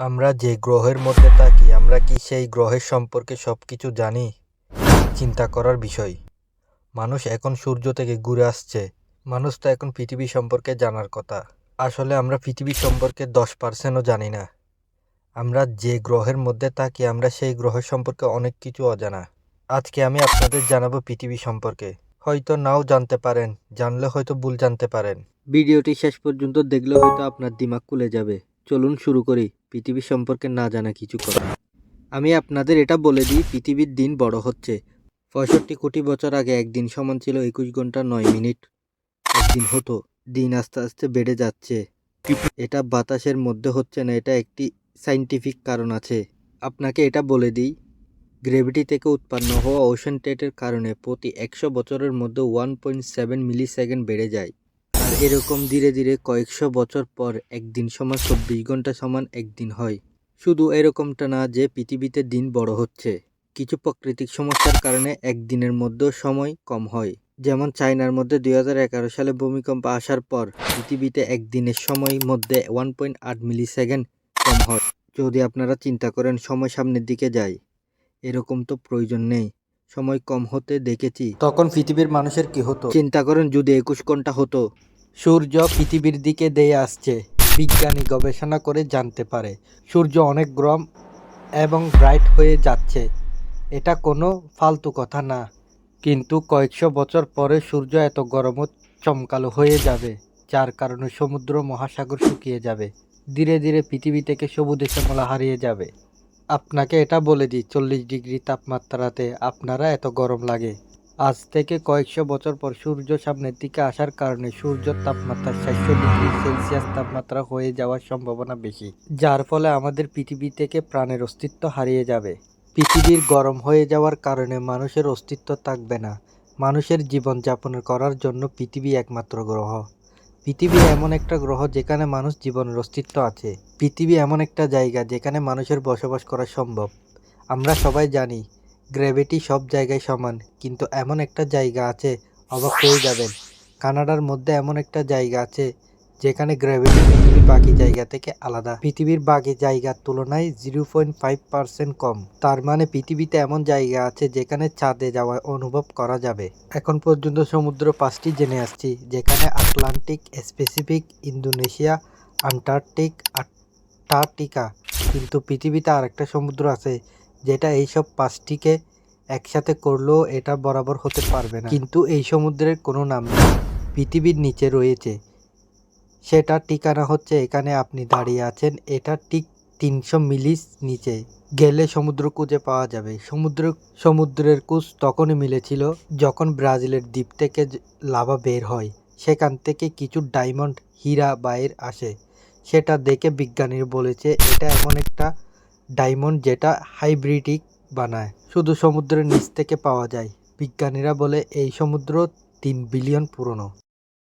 আমরা যে গ্রহের মধ্যে থাকি, আমরা কি সেই গ্রহের সম্পর্কে সব কিছু জানি? চিন্তা করার বিষয়। মানুষ এখন সূর্য থেকে ঘুরে আসছে। মানুষ তো এখন পৃথিবী সম্পর্কে জানার কথা। আসলে আমরা পৃথিবী সম্পর্কে দশ পার্সেন্টও জানি না। আমরা যে গ্রহের মধ্যে থাকি, আমরা সেই গ্রহের সম্পর্কে অনেক কিছু অজানা। আজকে আমি আপনাদের জানাব পৃথিবী সম্পর্কে। হয়তো নাও জানতে পারেন, জানলে হয়তো ভুল জানতে পারেন। ভিডিওটি শেষ পর্যন্ত দেখলে হয়তো আপনার দিমাগ খুলে যাবে। চলুন শুরু করি। পৃথিবী সম্পর্কে না জানা কিছু কথা আমি আপনাদের এটা বলে দিই, পৃথিবীর দিন বড় হচ্ছে। পঁয়ষট্টি কোটি বছর আগে একদিন সমান ছিল একুশ ঘণ্টা নয় মিনিট। একদিন হতো, দিন আস্তে আস্তে বেড়ে যাচ্ছে। এটা বাতাসের মধ্যে হচ্ছে না, এটা একটি সাইন্টিফিক কারণ আছে। আপনাকে এটা বলে দিই, গ্রেভিটি থেকে উৎপন্ন হওয়া ওশান টেটের কারণে প্রতি একশো বছরের মধ্যে one point seven millisecond বেড়ে যায়। আর এরকম ধীরে ধীরে কয়েকশো বছর পর একদিন সমান চব্বিশ ঘণ্টা সমান একদিন হয়। শুধু এরকমটা না যে পৃথিবীতে দিন বড় হচ্ছে। কিছু প্রাকৃতিক সমস্যার কারণে একদিনের মধ্যেও সময় কম হয়। যেমন চায়নার মধ্যে দুই হাজার এগারো সালে ভূমিকম্প আসার পর পৃথিবীতে একদিনের সময় মধ্যে ওয়ান পয়েন্ট আট মিলি সেকেন্ড কম হয়। যদি আপনারা চিন্তা করেন, সময় সামনের দিকে যায়। এরকম তো প্রয়োজন নেই। সময় কম হতে দেখেছি। তখন পৃথিবীর মানুষের কি হতো? চিন্তা করেন, যদি একুশ ঘণ্টা হতো সূর্য পৃথিবীর দিকে দেয়ে আসছে। বিজ্ঞানী গবেষণা করে জানতে পারে, সূর্য অনেক গ্রম এবং ব্রাইট হয়ে যাচ্ছে। এটা কোনো ফালতু কথা না। কিন্তু কয়েকশো বছর পরে সূর্য এত গরম চমকালো হয়ে যাবে, যার কারণে সমুদ্র মহাসাগর শুকিয়ে যাবে। ধীরে ধীরে পৃথিবী থেকে সবুজ শ্যামলা হারিয়ে যাবে। আপনাকে এটা বলে দিই, চল্লিশ ডিগ্রি তাপমাত্রাতে আপনারা এত গরম লাগে। আজ থেকে কয়েকশো বছর পর সূর্য সামনের দিকে আসার কারণে সূর্যের তাপমাত্রা চারশো ডিগ্রি সেলসিয়াস তাপমাত্রা হয়ে যাওয়ার সম্ভাবনা বেশি, যার ফলে আমাদের পৃথিবী থেকে প্রাণের অস্তিত্ব হারিয়ে যাবে। পৃথিবীর গরম হয়ে যাওয়ার কারণে মানুষের অস্তিত্ব থাকবে না। মানুষের জীবনযাপন করার জন্য পৃথিবী একমাত্র গ্রহ। পৃথিবী এমন একটা গ্রহ যেখানে মানুষ জীবনের অস্তিত্ব আছে। পৃথিবী এমন একটা জায়গা যেখানে মানুষের বসবাস করা সম্ভব। আমরা সবাই জানি গ্র্যাভিটি সব জায়গায় সমান, কিন্তু এমন একটা জায়গা আছে, অবাক হয়ে যাবেন। কানাডার মধ্যে এমন একটা জায়গা আছে, যেখানে গ্র্যাভিটি পৃথিবীর বাকি জায়গা থেকে আলাদা। পৃথিবীর বাকি জায়গার তুলনায় জিরো পয়েন্ট ফাইভ পার্সেন্ট কম। তার মানে পৃথিবীতে এমন জায়গা আছে, যেখানে চাঁদে যাওয়া অনুভব করা যাবে। এখন পর্যন্ত সমুদ্র পাঁচটি জেনে আসছি, যেখানে Atlantic Pacific Indonesia, Antarctic Antarctica কিন্তু পৃথিবীতে আরেকটা সমুদ্র আছে যেটা এইসব পাঁচটিকে একসাথে করলেও এটা বরাবর হতে পারবে না। কিন্তু এই সমুদ্রের কোনো নাম নেই। পৃথিবীর নিচে রয়েছে। সেটা ঠিকানা হচ্ছে এখানে আপনি দাঁড়িয়ে আছেন। এটা ঠিক তিনশো মিলিস নিচে। গেলে সমুদ্র খুঁজে পাওয়া যাবে। সমুদ্র, সমুদ্রের কুচ তখনই মিলেছিল যখন ব্রাজিলের দ্বীপ থেকে লাভা বের হয়। সেখান থেকে কিছু ডায়মন্ড হীরা বাইর আসে। সেটা দেখে বিজ্ঞানীরা বলেছে, এটা এমন একটা ডায়মন্ড যেটা হাইব্রিডিক বানায়। শুধু সমুদ্রের নিচ থেকে পাওয়া যায়। বিজ্ঞানীরা বলে এই সমুদ্র তিন বিলিয়ন পুরনো।